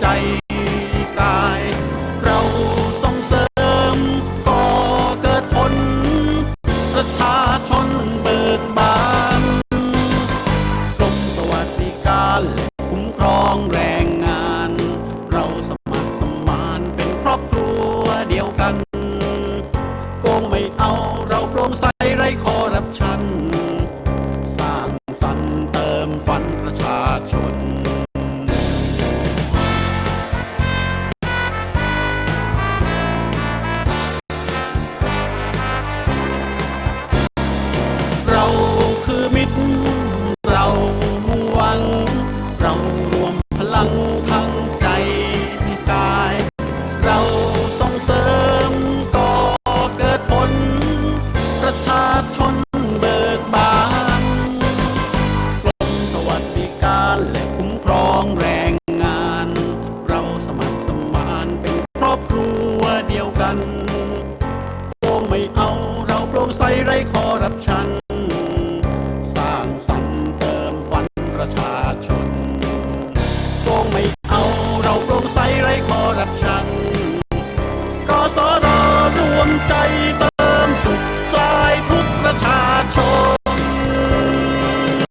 ใจกาย เราส่งเสริมก่อเกิดผล ประชาชนเบิกบานกรมสวัสดิการานและคุ้มครองแรงงาน เราสมัครสมานเป็นครอบครัวเดียวกันคงไม่เอาเราโปร่งใสไร้คอรับชัน สร้างสรรค์เติมฝันประชาชนคงไม่เอาเราโปร่งใสไร้คอรับชันกสรรวมใจเติ